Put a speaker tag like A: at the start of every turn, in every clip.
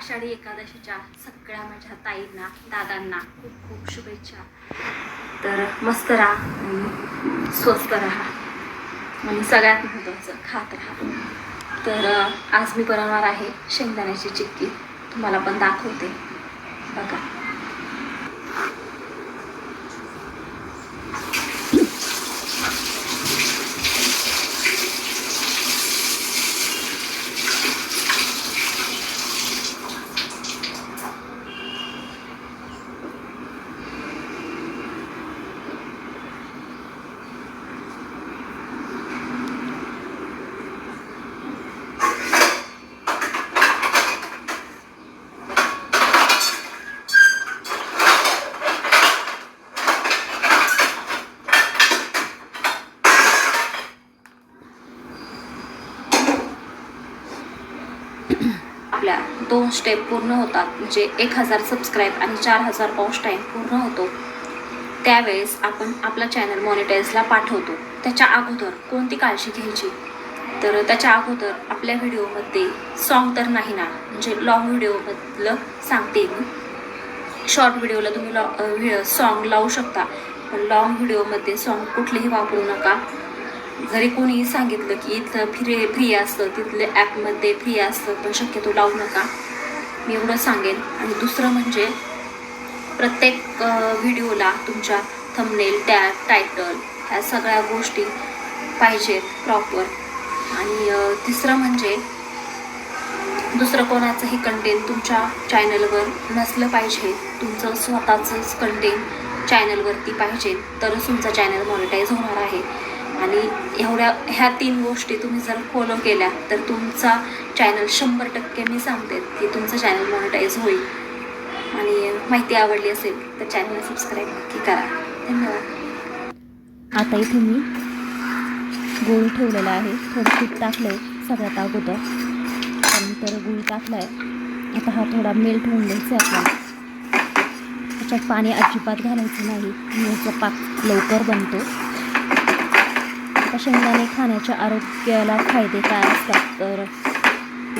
A: आषाढी एकादशीच्या सगळ्या माझ्या ताईंना दादांना खूप खूप शुभेच्छा. तर मस्त राहा स्वस्त राहा. आणि सगळ्यात महत्त्वाचं खात राहा. तर आज मी बनवणार आहे शेंगदाण्याची चिक्की. तुम्हाला पण दाखवते. बघा आपल्या दोन स्टेप पूर्ण होतात. म्हणजे एक हजार सबस्क्राईब आणि चार हजार पॉस्ट टाईम पूर्ण होतो. त्यावेळेस आपण आपला चॅनल मॉनिटाईजला पाठवतो. त्याच्या अगोदर कोणती काळजी घ्यायची? तर त्याच्या अगोदर आपल्या व्हिडिओमध्ये सॉन्ग तर नाही ना म्हणजे लॉंग व्हिडिओमधलं सांगते मी. शॉर्ट व्हिडिओला तुम्ही लॉ व्हिडिओ सॉन्ग लावू शकता. पण लॉंग व्हिडिओमध्ये सॉन्ग कुठलेही वापरू नका. जरी कोणीही सांगितलं की इथलं फ्री फ्री असतं तिथले ॲपमध्ये फ्री असतं पण शक्यतो लावू नका. मी एवढं सांगेन. आणि दुसरं म्हणजे प्रत्येक व्हिडिओला तुमच्या थंबनेल टॅग टायटल ह्या सगळ्या गोष्टी पाहिजेत प्रॉपर आणि तिसरं म्हणजे दुसरं कोणाचंही कंटेंट तुमच्या चॅनलवर नसलं पाहिजे. तुमचं स्वतःचंच कंटेंट चॅनलवरती पाहिजे. तरच तुमचा चॅनल मॉनिटाईज होणार आहे. आणि एवढ्या ह्या तीन गोष्टी तुम्ही जर फॉलो केल्या तर तुमचा चॅनल शंभर टक्के मी सांगते की तुमचं चॅनल मॉनिटाईज होईल. आणि माहिती आवडली असेल तर चॅनलला सबस्क्राईब नक्की करा. धन्यवाद.
B: आता इथे मी गुळ ठेवलेला आहे. थोडं तूप टाकलं आहे सगळ्यात अगोदर. त्यानंतर गुळ टाकला आहे आता हा थोडा मेल्ट होऊन द्यायचा आहे आपल्याला. त्याच्यात पाणी अजिबात घालायचं नाही. याचा पाक लवकर बनतो. आता शेंगदाणे खाण्याच्या आरोग्याला फायदे काय असतात? तर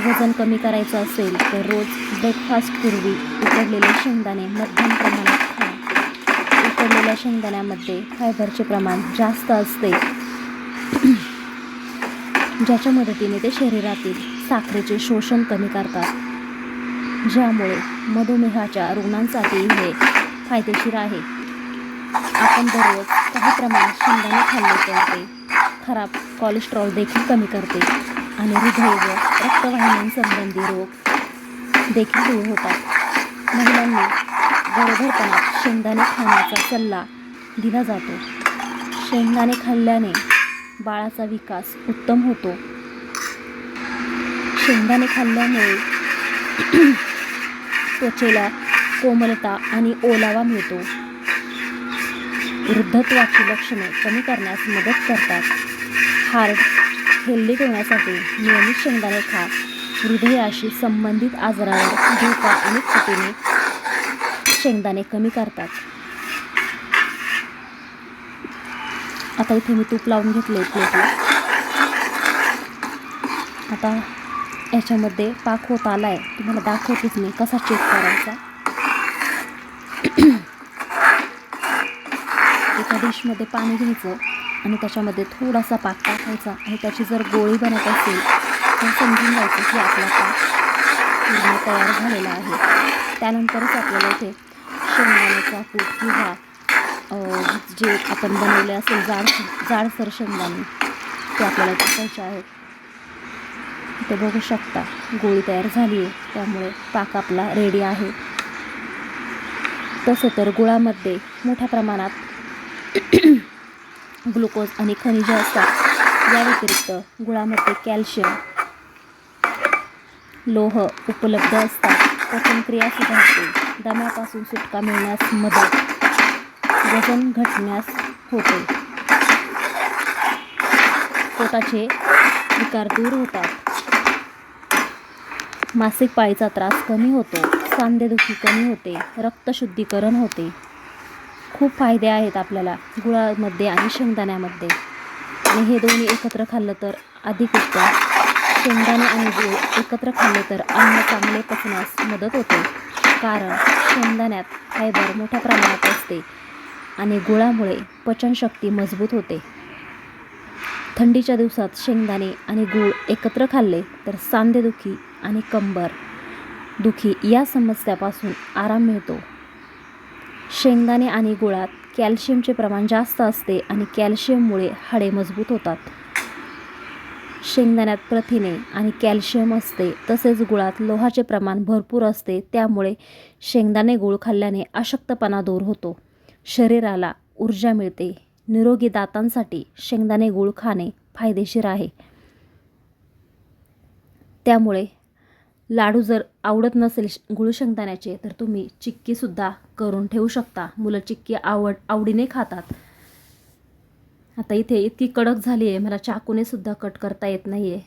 B: वजन कमी करायचं असेल तर रोज ब्रेकफास्टपूर्वी उकडलेले शेंगदाणे मध्यम प्रमाणात खा. उकडलेल्या शेंगदाण्यामध्ये फायबरचे प्रमाण जास्त असते. ज्याच्या मदतीने ते शरीरातील साखरेचे शोषण कमी करतात. ज्यामुळे मधुमेहाच्या रुग्णांसाठी हे फायदेशीर आहे. आपण दररोज काही प्रमाणात शेंगदाणे खाल्ले तर ते खराब कोलेस्ट्रॉल देखील कमी करते आणि हृदय व रक्तवाहिन्यांसंबंधी रोग देखील दूर होतात. महिलांनी गरोदरपणात शेंगदाणे खाण्याचा सल्ला दिला जातो. शेंगदाणे खाल्ल्याने बाळाचा विकास उत्तम होतो. शेंगदाणे खाल्ल्यामुळे त्वचेला कोमलता आणि ओलावा मिळतो. वृद्धत्वाची लक्षणे कमी करण्यास मदत करतात. हार्ट हेल्दी ठेवण्यासाठी नियमित शेंगदाणे खा हृदयाशी संबंधित आजारावर धोका आणि पटीने शेंगदाणे कमी करतात. आता इथे मी तूप लावून घेतले प्लेटला आता याच्यामध्ये पाक होत आला आहे तुम्हाला दाखवतेच मी कसा चेक करायचा. एका डिशमध्ये पाणी घ्यायचं. आणि त्याच्यामध्ये थोडासा पाक टाकायचा आणि त्याची जर गोळी बनत असेल तर समजून जायचं की आपला पाक पूर्ण तयार झालेला आहे. त्यानंतरच आपल्याला इथे शेंगदाण्याचा कूट किंवा जे आपण बनवले असेल जाड जाडसर शेंगदाणे ते आपल्याला टाकायचे आहेत. ते बघू शकता गोळी तयार झाली आहे. त्यामुळे पाक आपला रेडी आहे. तसं तर गुळामध्ये मोठ्या प्रमाणात ग्लुकोज आणि खनिजे असतात. या व्यतिरिक्त गुळामध्ये कॅल्शियम लोह उपलब्ध असतात. पचनक्रिया सुधारते. दम्यापासून सुटका मिळण्यास मदत वजन घटण्यास होते. पोटाचे विकार दूर होतात. मासिक पाळीचा त्रास कमी होतो. सांधेदुखी कमी होते. रक्तशुद्धीकरण होते. खूप फायदे आहेत आपल्याला गुळामध्ये आणि शेंगदाण्यामध्ये. आणि हे दोन्ही एकत्र खाल्लं तर अधिक उत्तम. शेंगदाणे आणि गूळ एकत्र खाल्ले तर अन्न चांगले पचण्यास मदत होते. कारण शेंगदाण्यात फायबर मोठ्या प्रमाणात असते आणि गुळामुळे पचनशक्ती मजबूत होते. थंडीच्या दिवसात शेंगदाणे आणि गूळ एकत्र खाल्ले तर सांधेदुखी आणि कंबर दुखी या समस्यापासून आराम मिळतो. शेंगदाणे आणि गुळात कॅल्शियमचे प्रमाण जास्त असते आणि कॅल्शियममुळे हाडे मजबूत होतात. शेंगदाण्यात प्रथिने आणि कॅल्शियम असते तसेच गुळात लोहाचे प्रमाण भरपूर असते त्यामुळे शेंगदाणे गूळ खाल्ल्याने अशक्तपणा दूर होतो. शरीराला ऊर्जा मिळते. निरोगी दातांसाठी शेंगदाणे गूळ खाणे फायदेशीर आहे. त्यामुळे लाडू जर आवडत नसेल श- शेंगदाण्याचे तर तुम्ही चिक्कीसुद्धा करून ठेवू शकता. मुलं चिक्की आवड आवडीने खातात. आता इथे इतकी कडक झाली आहे मला चाकूने सुद्धा कट करता येत नाही आहे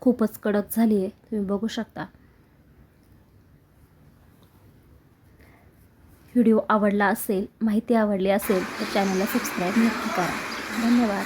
B: खूपच कडक झाली आहे तुम्ही बघू शकता. व्हिडिओ आवडला असेल माहिती आवडली असेल तर चॅनलला सबस्क्राईब नक्की करा. धन्यवाद.